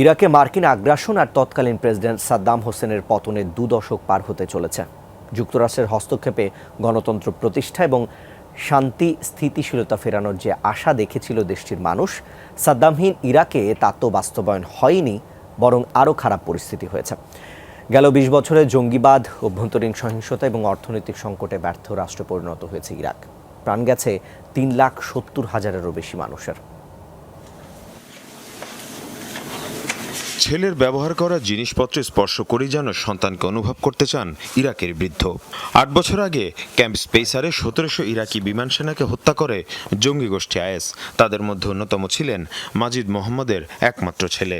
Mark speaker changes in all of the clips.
Speaker 1: ইরাকে মার্কিন আগ্রাসন আর তৎকালীন প্রেসিডেন্ট সাদ্দাম হোসেনের পতনের দু দশক পার হতে চলেছে। যুক্তরাষ্ট্রের হস্তক্ষেপে গণতন্ত্র প্রতিষ্ঠা এবং শান্তি, স্থিতিশীলতা ফেরানোর যে আশা দেখেছিল দেশটির মানুষ, সাদ্দামহীন ইরাকে তা তো বাস্তবায়ন হয়নি, বরং আরও খারাপ পরিস্থিতি হয়েছে। গেল বিশ বছরে জঙ্গিবাদ, অভ্যন্তরীণ সহিংসতা এবং অর্থনৈতিক সংকটে ব্যর্থ রাষ্ট্রে পরিণত হয়েছে ইরাক। প্রাণ গেছে তিন লাখ সত্তর হাজারেরও বেশি মানুষের।
Speaker 2: ছেলের ব্যবহার করা জিনিসপত্রে স্পর্শ করে যেন সন্তানকে অনুভব করতে চান ইরাকের বৃদ্ধ। আট বছর আগে ক্যাম্প স্পেসারে সতেরোশো ইরাকি বিমান সেনাকে হত্যা করে জঙ্গি গোষ্ঠী আয়েস তাদের মধ্যে অন্যতম ছিলেন মাজিদ মোহাম্মদের একমাত্র ছেলে।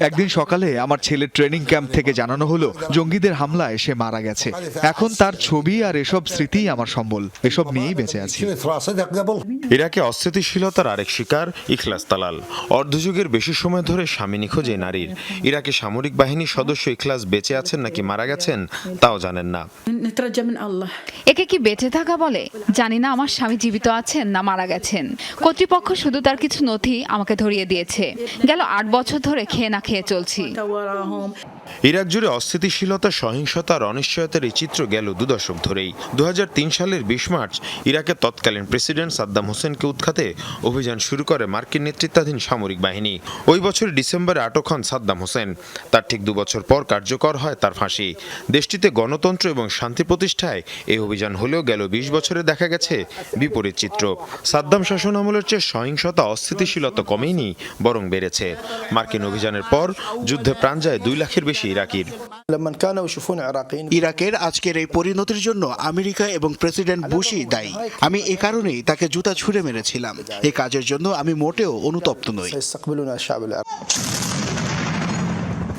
Speaker 3: একদিন সকালে আমার ছেলে ট্রেনিং ক্যাম্প থেকে জানানো হলো, জঙ্গিদের হামলা এসে মারা গেছে। এখন তার ছবি আর এসব স্মৃতি আমার সম্বল। এসব নিয়েই বেঁচে আছি।
Speaker 2: ইরাকে অস্থিতিশীলতার আরেক শিকার, ইখলাস তালাল অর্ধযুগের বেশি সময় ধরে স্বামী নিখোঁজ এই নারীর। ইরাকে সামরিক বাহিনীর সদস্য ইখলাস বেঁচে আছেন নাকি মারা গেছেন, তাও জানেন না।
Speaker 4: একে কি বেঁচে থাকা বলে? জানি না আমার স্বামী জীবিত আছেন না মারা গেছেন। কর্তৃপক্ষ শুধু তার কিছু নথি আমাকে ধরিয়ে দিয়েছে। গেল আট বছর ধরে খেয়ে না খেয়ে চলছি।
Speaker 2: ইরাক জুড়ে অস্থিতিশীলতা সহিংসতার অনিশ্চয়তার এই চিত্র গেল দু দশক ধরেই। দু হাজার তিন সালের বিশ মার্চ ইরাকের তৎকালীন প্রেসিডেন্ট সাদ্দাম হোসেনকে উৎখাতে অভিযান শুরু করে মার্কিন নেতৃত্বাধীন সামরিক বাহিনী। ওই বছর ডিসেম্বরে আটক হন সাদ্দাম হোসেন। তার ঠিক দু বছর পর কার্যকর হয় তার ফাঁসি। দেশটিতে গণতন্ত্র এবং শান্তি প্রতিষ্ঠায় এই অভিযান হলেও গেল বিশ বছরে দেখা গেছে বিপরীত চিত্র। সাদ্দাম শাসন আমলের চেয়ে সহিংসতা, অস্থিতিশীলতা কমেনি, বরং বেড়েছে। মার্কিন অভিযানের পর যুদ্ধে প্রাণ যায় দুই লাখের বেশি
Speaker 5: বেশি ইরাকির।
Speaker 6: ইরাকের আজকের এই পরিণতির জন্য আমেরিকা এবং প্রেসিডেন্ট বুশই দায়ী। আমি এ কারণেই তাকে জুতা ছুঁড়ে মেরেছিলাম। এ কাজের জন্য আমি মোটেও অনুতপ্ত নই।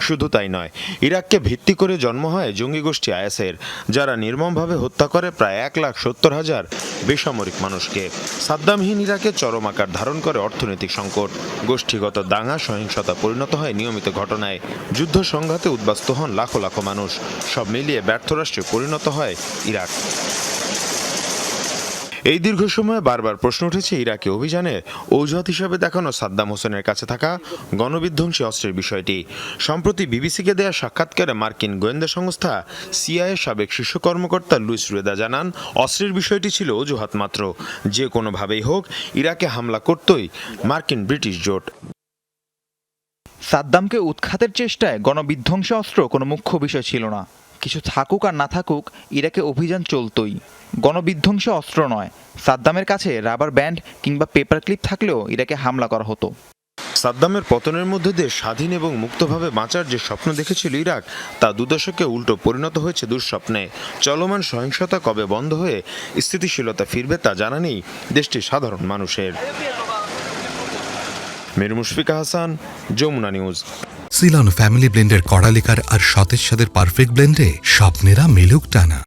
Speaker 2: শুধু তাই নয়, ইরাককে ভিত্তি করে জন্ম হয় জঙ্গি গোষ্ঠী আইএসের, যারা নির্মমভাবে হত্যা করে প্রায় এক লাখ সত্তর হাজার বেসামরিক মানুষকে। সাদ্দামহীন ইরাকে চরম আকার ধারণ করে অর্থনৈতিক সংকট। গোষ্ঠীগত দাঙ্গা সহিংসতা পরিণত হয় নিয়মিত ঘটনায়। যুদ্ধ সংঘাতে উদ্বাস্ত হন লাখো লাখো মানুষ। সব মিলিয়ে ব্যর্থ রাষ্ট্রে পরিণত হয় ইরাক। এই দীর্ঘ সময়ে বারবার প্রশ্ন উঠেছে ইরাকি অভিযানে অজুহাত হিসাবে দেখানো সাদ্দাম হোসেনের কাছে থাকা গণবিধ্বংসী অস্ত্রের বিষয়টি। সম্প্রতি বিবিসিকে দেয়া সাক্ষাৎকারে মার্কিন গোয়েন্দা সংস্থা সিআইএ সাবেক শীর্ষ কর্মকর্তা লুইস রুয়েদা জানান, অস্ত্রের বিষয়টি ছিল অজুহাত মাত্র। যে কোনোভাবেই হোক, ইরাকে হামলা করতই মার্কিন ব্রিটিশ জোট।
Speaker 3: সাদ্দামকে উৎখাতের চেষ্টায় গণবিধ্বংসী অস্ত্র কোনো মুখ্য বিষয় ছিল না। কিছু থাকুক আর না থাকুক, ইরাকে অভিযান চলতই। গণবিধ্বংসী অস্ত্র নয়। সাদ্দামের কাছে রাবার ব্যান্ড কিংবা পেপার ক্লিপ থাকলেও ইরাকে হামলা করা হতো।
Speaker 2: সাদ্দামের পতনের মধ্যে দিয়ে স্বাধীন এবং মুক্তভাবে বাঁচার যে স্বপ্ন দেখেছিল ইরাক, তা দুদশকে উল্টো পরিণত হয়েছে দুঃস্বপ্নে। চলমান সহিংসতা কবে বন্ধ হয়ে স্থিতিশীলতা ফিরবে তা জানা নেই দেশটির সাধারণ মানুষের। Mir Mushfika Hasan, Jamuna news.
Speaker 7: Ceylon family ব্লেন্ডের কড়ালিকার আর সতেজ সাদের পারফেক্ট ব্লেন্ডে স্বপ্নেরা মেলুক টানা।